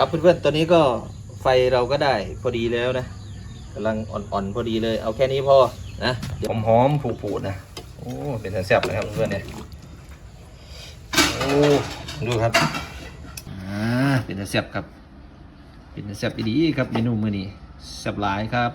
ครับเพื่อนๆตอนนี้ก็ไฟเราก็ได้พอดีแล้วนะกำลังอ่อนๆพอดีเลย เอาแค่นี้พอนะเดี๋ยวหอมๆผูๆนะโอ้เป็นแซ่บๆนะครับเพื่อนๆเนี่ยโอ้ดูครับอ่าเป็นแซ่บครับ เป็นแซ่บดีครับเมนูมื้อนี้แซ่บหลายครับ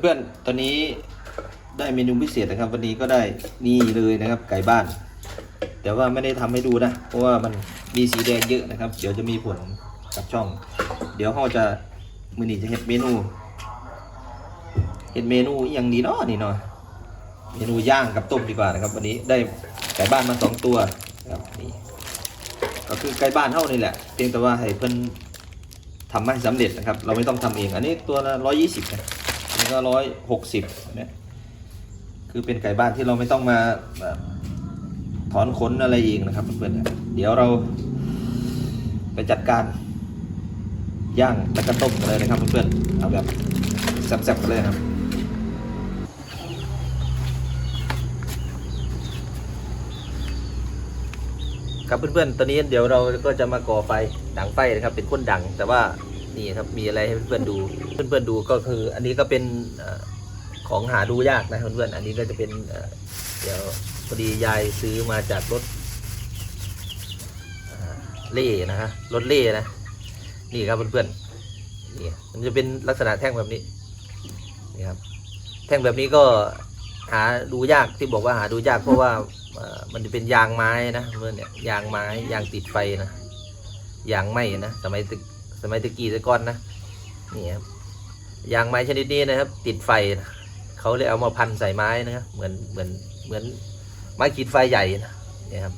เพื่อนๆ ตอนนี้ได้เมนูพิเศษนะครับ วันนี้ก็ได้นี่เลยนะครับ ไก่บ้าน แต่ว่าไม่ได้ทำให้ดูนะ เพราะว่ามันมีสีแดงเยอะนะครับ เดี๋ยวจะมีผลกับช่อง เดี๋ยวเขาจะมือนี้จะเห็ดเมนูเห็ดเมนูอย่างดีเนาะนี่เนาะเมนูย่างกับต้มดีกว่านะครับ วันนี้ได้ไก่บ้านมาสองตัวนะครับนี่ก็คือไก่บ้านเท่านี่แหละ เพียงแต่ว่าให้เพิ่นทำให้สำเร็จนะครับ เราไม่ต้องทำเอง อันนี้ตัวละร้อยยี่สิบนะ นี่ก็ร้อยหกสิบเนี่ยคือเป็นไก่บ้านที่เราไม่ต้องมาถอนขนอะไรเองนะครับเพื่อนๆเดี๋ยวเราไปจัดการย่างแล้วก็ต้มกันเลยนะครับเพื่อนๆเอาแบบแซ่บๆกันเลยครับครับเพื่อนๆ ตอนนี้เดี๋ยวเราก็จะมาก่อไฟดังไฟนะครับ เป็นคนดัง แต่ว่า นี่ครับมีอะไรให้เพื่อนๆดู เพื่อนๆดูก็คือ อันนี้ก็เป็นอของหาดูยากนะเพื่อนๆอันนี้ก็จะเป็นเดี๋ยวพอดียายซื้อมาจากรถเล่นะฮะรถเล่นะนี่ครับเพื่อนๆนี่มันจะเป็นลักษณะแท่งแบบนี้นี่ครับแท่งแบบนี้ก็หาดูยากที่บอกว่าหาดูยากเพราะว่ามันจะเป็นยางไม้นะเพื่อนเนี่ยยางไม้ยางติดไฟนะยางไหมนะสมัยตะ สมัยตะกี้ตะก้อนนะนี่ครับยางไม้ชนิดนี้นะครับ ติดไฟนะเขาเลยเอามาพันใส่ไม้นะครับเหมือนเหมือนเหมือนไม้ขีดไฟใหญ่นะนี่ครับ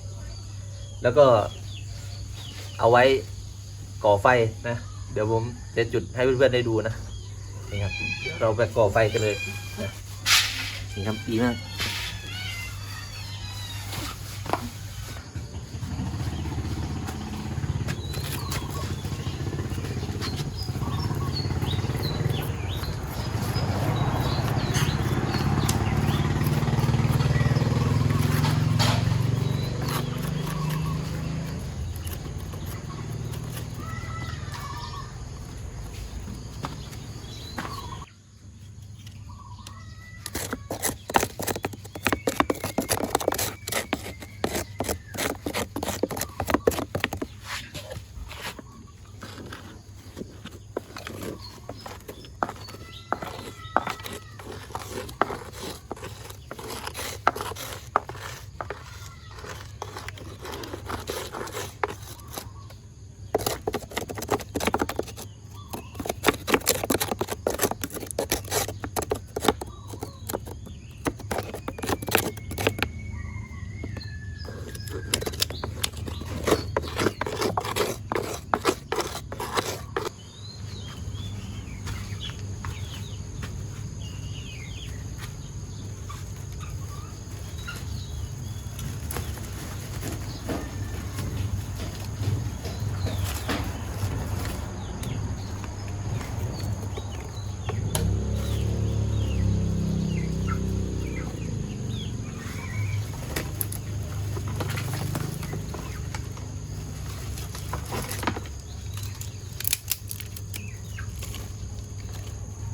แล้วก็เอาไว้ก่อไฟนะ เดี๋ยวผมจะจุดให้เพื่อนๆได้ดูนะนี่ครับเดี๋ยวเราไปก่อไฟกันเลยนะนี่ครับดีมาก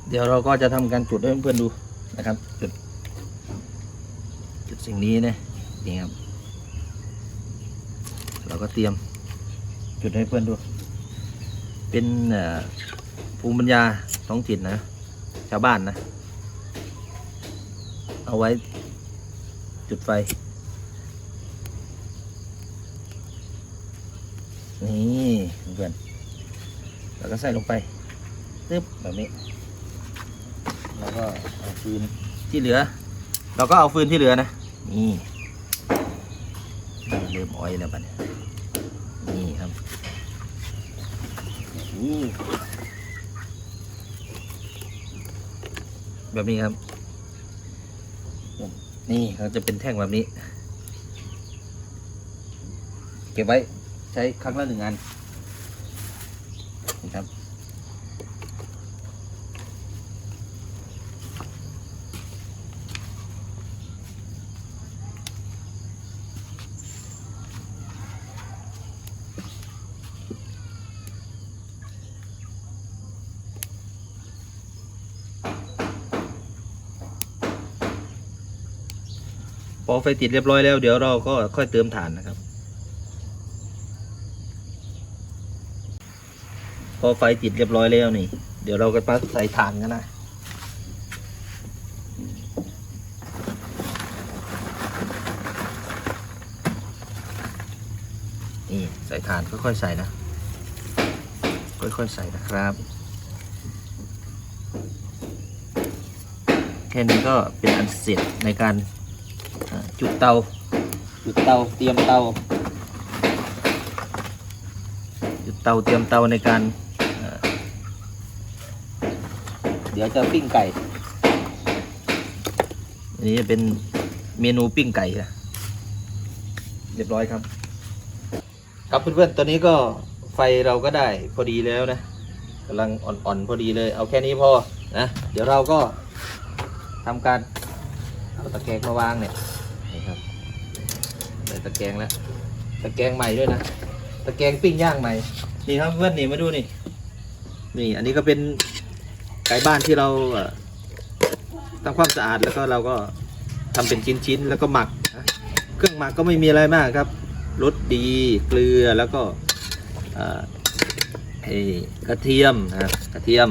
เดี๋ยวเราก็จะทำการจุดให้เพื่อนๆดูนะครับ จุด จุดสิ่งนี้นะนี่ครับ เราก็เตรียม จุดให้เพื่อนดู เป็นเอ่อภูมิปัญญาท้องถิ่นนะ ชาวบ้านนะ เอาไว้จุดไฟ นี่เพื่อนแล้วก็ใส่ลงไปตึ๊บแบบนี้ แล้วก็เอาฟืนที่เหลือ เราก็เอาฟืนที่เหลือนะ นี่เริ่มอ้อยแล้วบัดนี้นี่ครับแบบนี้ครับ นี่เขาจะเป็นแท่งแบบนี้ เก็บไว้ใช้ครั้งละหนึ่งอันนี่ครับ พอไฟติดเรียบร้อยแล้วเดี๋ยวเราก็ค่อยเติมถ่านนะครับ พอไฟติดเรียบร้อยแล้วนี่ เดี๋ยวเราก็มาใส่ถ่านกันนะนี่ใส่ถ่านค่อยๆใส่นะ ค่อยๆใส่นะครับ แค่นี้ก็เป็นอันเสร็จในการ จุดเตา จุดเตาเตรียมเตา จุดเตาเตรียมเตาในการเอ่อเดี๋ยวจะปิ้งไก่ อันนี้เป็นเมนูปิ้งไก่นะเรียบร้อยครับ ครับเพื่อนๆ ตอนนี้ก็ไฟเราก็ได้พอดีแล้วนะกำลังอ่อนๆ พอดีเลย เอาแค่นี้พอนะ เดี๋ยวเราก็ทำการเอาตะแกรงมาวางเนี่ย นี่ครับได้ตะแกรงแล้วตะแกรงใหม่ด้วยนะตะแกรงปิ้งย่างใหม่นี่ครับเพื่อนนี่มาดูนี่ นี่อันนี้ก็เป็นไก่บ้านที่เราทำความสะอาดแล้วก็เราก็ทำเป็นชิ้นๆแล้วก็หมัก เครื่องหมักก็ไม่มีอะไรมากครับรสดีเกลือแล้วก็ไอ้กระเทียมนะครับกระเทียม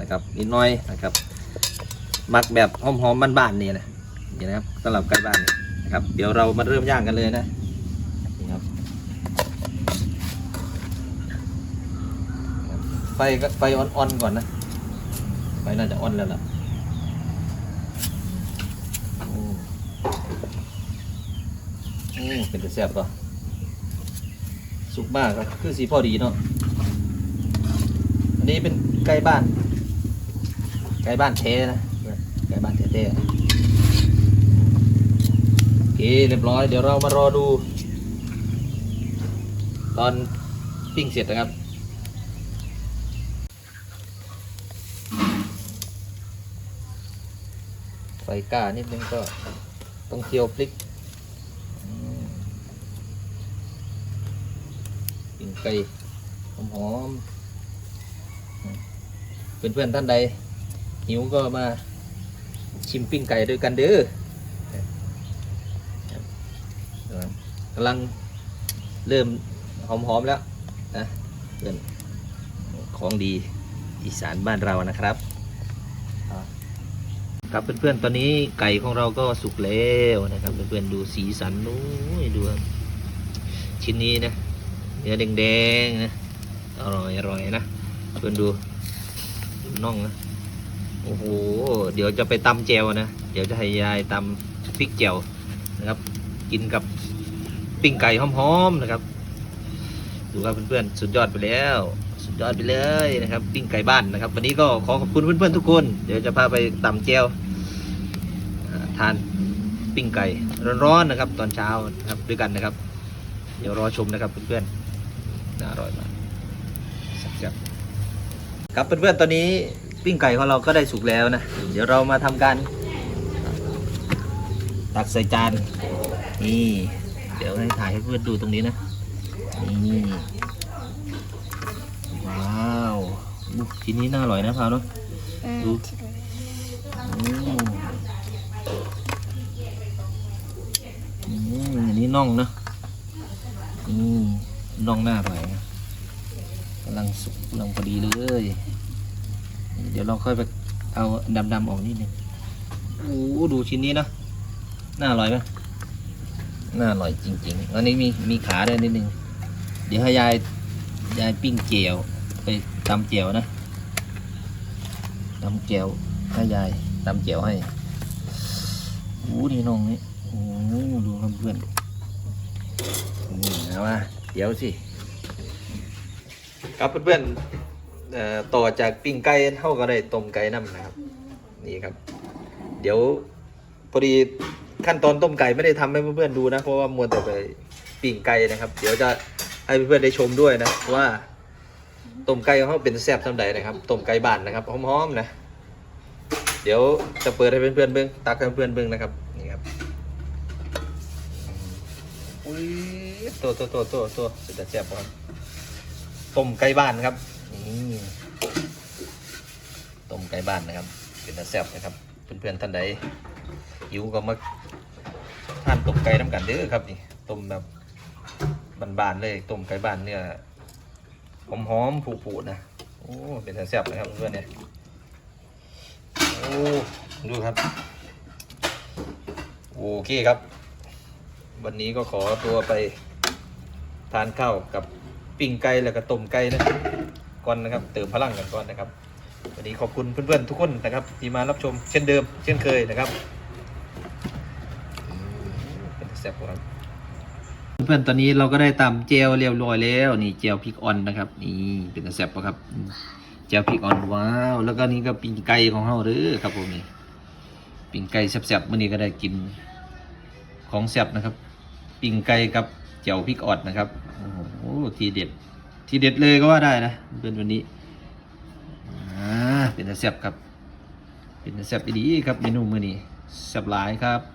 นะครับนิดหน้อยนะครับหมักแบบหอมๆบ้านๆนี่นะนี่นะครับสำหรับไก่บ้าน นะครับ เดี๋ยวเรามาเริ่มย่างกันเลยนะนี่ครับไฟก็ไฟอ่อนๆก่อนนะไฟน่าจะอ่อนแล้วล่ะอืมอืมเป็นตัวแซ่บป่ะสุกมากครับคือสีพอดีเนาะอันนี้เป็นไก่บ้านไก่บ้านเทนะไก่บ้านเท่ๆ เคเรียบร้อยเดี๋ยวเรามารอดู ตอนปิ้งเสร็จนะครับไฟก้านิดนึงก็ต้องเคี่ยวพริกปิ้งไก่หอมๆอืมเพื่อนๆท่านใดหิวก็มาชิมปิ้งไก่ด้วยกันเด้อครับ กำลังเริ่มหอมๆแล้วนะเพื่อนของดีอีสานบ้านเรานะครับครับเพื่อนๆตอนนี้ไก่ของเราก็สุกแล้วนะครับเพื่อนๆดูสีสันนู้นดูครับชิ้นนี้นะเนื้อแดงๆนะอร่อยอร่อยนะเพื่อนดูดูน่องนะโอ้โหเดี๋ยวจะไปตำแจวนะ เดี๋ยวจะให้ยายตำพริกแจวนะครับ กินกับ ปิ้งไก่หอมๆนะครับ ดูครับเพื่อนๆสุดยอดไปแล้ว สุดยอดไปเลยนะครับ ปิ้งไก่บ้านนะครับ วันนี้ก็ขอขอบคุณเพื่อนๆทุกคน เดี๋ยวจะพาไปตำแจวทานปิ้งไก่ร้อนๆนะครับ ตอนเช้านะครับด้วยกันนะครับ เดี๋ยวรอชมนะครับเพื่อนๆน่าอร่อยมากแซ่บครับเพื่อนๆตอนนี้ปิ้งไก่ของเราก็ได้สุกแล้วนะ เดี๋ยวเรามาทำการตักใส่จานนี่ เดี๋ยวให้ถ่ายให้เพื่อนดูตรงนี้นะนี่ว้าวอุ๊ยชิ้นนี้น่าอร่อยนะพาวเนาะดูอืมอืมอันนี้น่องเนาะอืมน่องหน้าอร่อยนะกำลังสุกกำลังพอดีเลย เดี๋ยวเราค่อยไปเอาดำๆออกนิดนึงโอ้โหดูชิ้นนี้เนาะน่าอร่อยไหม น่าอร่อยจริง ๆ อันนี้มีมีขาด้วยนิดนึง เดี๋ยวให้ยายยายปิ้งเจียว ไปตำเจียวนะตำเจียวให้ยายตำเจียวให้โอ้นี่น้องนี่โอ้ดูครับเพื่อนนี่เอามาเดี๋ยวสิ ครับเพื่อนๆเอ่อต่อจากปิ้งไก่เท่าก็ได้ต้มไก่น้ำนะครับ นี่ครับ เดี๋ยว พอดีขั้นตอนต้มไก่ไม่ได้ทำให้เพื่อนๆดูนะ เพราะว่ามัวแต่ไปปิ่งไก่นะครับ เดี๋ยวจะให้เพื่อนๆได้ชมด้วยนะว่าต้มไก่ของเขาเป็นแซ่บทำใดนะครับต้มไก่บ้านนะครับหอมๆนะ เดี๋ยวจะเปิดให้เพื่อนๆเบิ้งตักให้เพื่อนๆเบิ้งนะครับนี่ครับอุ้ยตัวตัวตัวตัวตัวเป็นแซ่บบ่ครับต้มไก่บ้านครับนี่ต้มไก่บ้านนะครับ เป็นแซ่บนะครับเพื่อนๆท่านใด หิวก็มาทานต้มไก่น้ำกันเด้อครับนี่ต้มแบบบานๆเลยต้มไก่บ้านเนี่ยหอมๆผุๆนะโอ้เป็นแซ่บนะครับเพื่อนๆเนี่ยโอ้ดูครับโอเคครับ วันนี้ก็ขอตัวไปทานข้าวกับปิ้งไก่แล้วก็ต้มไก่นะก่อนนะครับ เติมพลังกันก่อนนะครับ วันนี้ขอบคุณเพื่อนๆทุกคนนะครับ ที่มารับชมเช่นเดิม เช่นเคยนะครับ เป็นแซ่บครับเพื่อนๆตอนนี้เราก็ได้ตำเจลเรียบร้อยแล้ว นี่เจลพริกออนนะครับ นี่เป็นแซ่บปะครับเจียวพริกอ่อนว้าวแล้วก็นี่ก็ปิ้งไก่ของเฮาเด้อครับผมนี่ปิ้งไก่แซ่บๆมื้อนี้ก็ได้กินของแซ่บนะครับปิ้งไก่กับเจียวพริกอ่อนนะครับโอ้โหทีเด็ดทีเด็ดเลยก็ว่าได้นะเป็นวันนี้อ่าเป็นแซ่บครับ เป็นแซ่บดีครับเมนูมื้อนี้แซ่บหลายครับ